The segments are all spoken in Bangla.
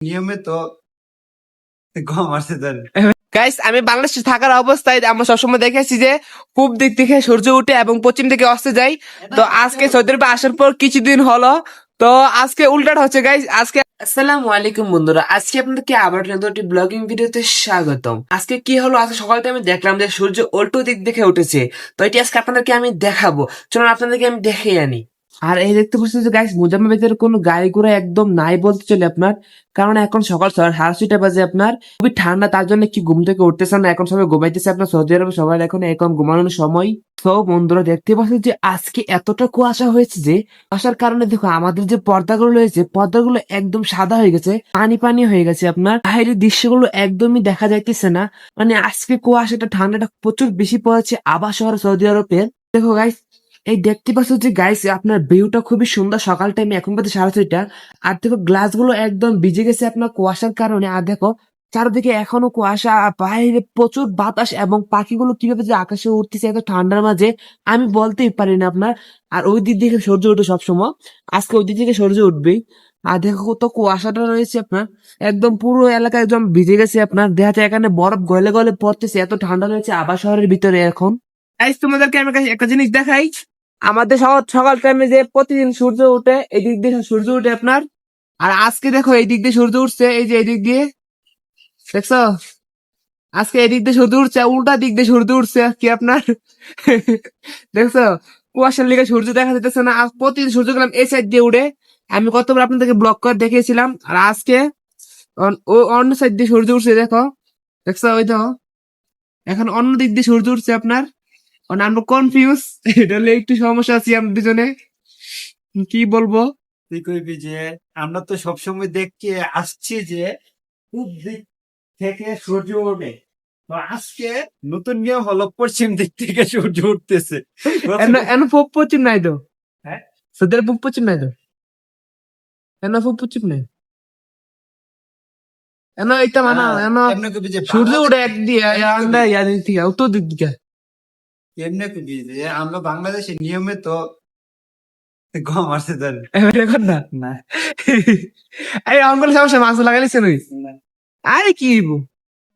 নিয়মিত কম তার গাইস আমি বাংলাদেশে থাকার অবস্থায় আমরা সবসময় দেখেছি যে পূব দিক থেকে সূর্য উঠে এবং পশ্চিম দিকে অস্তে যায়। তো আজকে সৌদি আরবে আসার পর কিছুদিন হলো। তো আজকে উল্টাটা হচ্ছে গাইস আজকে আসসালামু আলাইকুম বন্ধুরা আজকে আপনাদেরকে আবার নতুন একটি ব্লগিং ভিডিওতে স্বাগতম। আজকে কি হলো? আজকে সকালতে আমি দেখলাম যে সূর্য উল্টো দিক দেখে উঠেছে। তো এটি আজকে আপনাদেরকে আমি দেখাবো। চলুন আপনাদেরকে আমি দেখে আনি। আর এই দেখতে পাচ্ছেন যে গাইস মোজাম্মেদের কোনো গায়ে ঘোড়া একদম নাই বলতে চলে আপনার। কারণ এখন সকাল সাড়ে বাজে আপনার। খুবই ঠান্ডা, তার জন্য কি ঘুম থেকে উঠতেছে না, এখন সবাই ঘুমাইতেছে আপনার। সৌদি আরবে সবাই এখন এখন ঘুমানোর সময়। তো বন্ধুরা, দেখতে পাচ্ছেন যে আজকে এতটা কুয়াশা হয়েছে যে, কুয়াশার কারণে দেখো আমাদের যে পর্দাগুলো রয়েছে, পর্দাগুলো একদম সাদা হয়ে গেছে, পানি পানি হয়ে গেছে আপনার। বাইরের দৃশ্যগুলো একদমই দেখা যাইতেছে না। মানে আজকে কুয়াশাটা, ঠান্ডাটা প্রচুর বেশি পড়েছে আবার শহর সৌদি আরবের দেখো গাইস এই দেখতে পাচ্ছ যে গাইস আপনার ভিউটা খুবই সুন্দর সকাল টাইমে এখন বাজে সাড়ে ছয়টা। আর দেখো গ্লাসগুলো একদম ভিজে গেছে আপনার কুয়াশার কারণে। আর দেখো, চারদিকে এখনও কুয়াশা বাইরে প্রচুর বাতাস এবং পাখিগুলো কীভাবে যে আকাশে উঠতেছে এত ঠান্ডার মাঝে, আমি বলতেই পারি না আপনার। আর ওই দিক থেকে সূর্য উঠে সবসময়। আজকে ওই দিক থেকে সূর্য উঠবেই। আর দেখো কত কুয়াশাটা রয়েছে আপনার। একদম পুরো এলাকা একদম ভিজে গেছে আপনার। দেখা যায় এখানে বরফ গলে গলে পড়তেছে, এত ঠান্ডা রয়েছে আবার শহরের ভিতরে এখন। তোমাদেরকে আমি একটা জিনিস দেখাই। আমাদের সকাল সকাল টাইমে যে প্রতিদিন সূর্য উঠে, এই দিক দিয়ে সূর্য উঠে আপনার। আর আজকে দেখো, এই দিক দিয়ে সূর্য উঠছে, এই যে এই দিক দিয়ে। দেখছ? আজকে এই দিক দিয়ে সূর্য উঠছে, উল্টা দিক দিয়ে সূর্য উঠছে, কি আপনার? দেখছ? কুয়াশার লিগে সূর্য দেখা যেতেছে না। প্রতিদিন সূর্য গেলাম এই সাইড দিয়ে উঠে আমি কতবার আপনাদেরকে ব্লক করে দেখিয়েছিলাম, আর আজকে ও অন্য সাইড দিয়ে সূর্য উঠছে, দেখো। দেখছ? ওই দেখো এখন অন্য দিক দিয়ে সূর্য উঠছে আপনার। আমরা কনফিউজ এটা হলে একটু সমস্যা আছি আমরা দুজনে। কি বলব? তুই কইবি যে আমরা তো সবসময় দেখি আসছি যে পূব দিক থেকে সূর্য ওঠে। তো আজকে নতুন নিয়ম হলো পশ্চিম দিক থেকে সূর্য উঠতেছে। এন পূব পশ্চিম নাই তো? হ্যাঁ? সদের পূব পশ্চিম নাই তো? এন পূব পশ্চিম নাই? এন এইটা মানা এন সূর্য উঠে এক দিয়ে ইয়া উত্তর দিক দিকে। এমনি কইবি যে আমরা বাংলাদেশে নিয়মিত আসছে তার এখন না। না। অঙ্গল সমস্যা লাগাইছে নই। আরে কি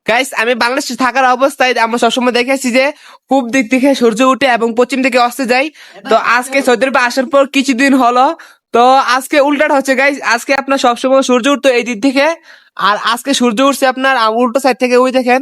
গাইস আমি বাংলাদেশে থাকার অবস্থায় আমরা সবসময় দেখেছি যে পূব দিক থেকে সূর্য উঠে এবং পশ্চিম দিকে অস্তে যায়। তো আজকে সৌদি আরবে আসার পর কিছুদিন হলো। তো আজকে উল্টাটা হচ্ছে গাইস আজকে আপনার সবসময় সূর্য উঠতো এই দিক থেকে। আর আজকে সূর্য উঠছে আপনার উল্টো সাইড থেকে ওই দেখেন